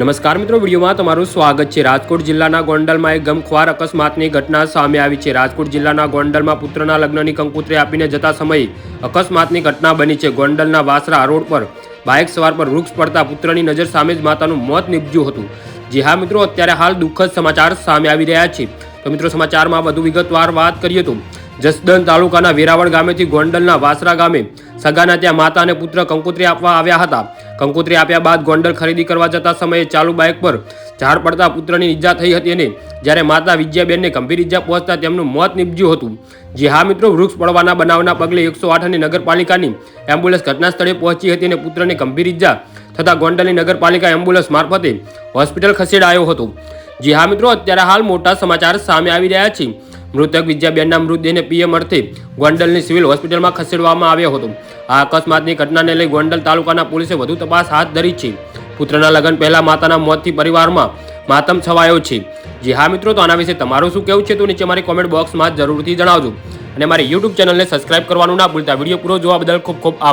નમસ્કાર મિત્રો, વિડીયોમાં તમારું સ્વાગત છે. રાજકોટ જિલ્લાના ગોંડલમાં એક ગમખ્વાર અકસ્માતની ઘટના સામે આવી છે. રાજકોટ જિલ્લાના ગોંડલમાં પુત્રના લગ્નની કંકુત્રી આપીને જતા સમયે અકસ્માતની ઘટના બની છે. ગોંડલના વાસરા રોડ પર બાઇક સવાર પર વૃક્ષ પડતા પુત્રની નજર સામે જ માતાનું મોત નીપજ્યું હતું. જી હા મિત્રો, અત્યારે હાલ દુઃખદ સમાચાર સામે આવી રહ્યા છે. તો મિત્રો, સમાચારમાં વધુ વિગતવાર વાત કરીએ તો જસદન તાલુકાના વેરાવળ ગામેથી ગોંડલના વાસરા ગામે સગાના ત્યાં માતા અને પુત્ર કંકુત્રી આપવા આવ્યા હતા. કંકુત્રી આપ્યા બાદ ગોંડલ ખરીદી કરવા જતા સમયે ચાલુ બાઇક પર ઝાડ પડતા પુત્રની ઈજા થઈ હતી અને જ્યારે માતા વિજયાબેનને ગંભીર ઈજા પહોંચતા તેમનું મોત નીપજ્યું હતું. જે હા મિત્રો, વૃક્ષ પડવાના બનાવના પગલે એકસો આઠ અને નગરપાલિકાની એમ્બ્યુલન્સ ઘટના સ્થળે પહોંચી હતી અને પુત્રને ગંભીર ઈજા થતાં ગોંડલની નગરપાલિકા એમ્બ્યુલન્સ મારફતે હોસ્પિટલ ખસેડાયો હતો. જી હા મિત્રો, અત્યારે હાલ મોટા સમાચાર સામે આવી રહ્યા છે. મૃતક વિદ્યાબેનના મૃતદેહને પીએમ અર્થે ગોંડલની સિવિલ હોસ્પિટલમાં ખસેડવામાં આવ્યો હતો. આ અકસ્માતની ઘટનાને લઈ ગોંડલ તાલુકાના પોલીસે વધુ તપાસ હાથ ધરી છે. પુત્રના લગ્ન પહેલા માતાના મોતથી પરિવારમાં માતમ છવાયો છે. જી હા મિત્રો, તો આના વિશે તમારું શું કહેવું છે તો નીચે મારી કોમેન્ટ બોક્સમાં જરૂરથી જણાવજો. અને મારી યુટ્યુબ ચેનલને સબસ્ક્રાઇબ કરવાનું ના ભૂલતા. વીડિયો પૂરો જોવા બદલ ખૂબ ખૂબ આભાર.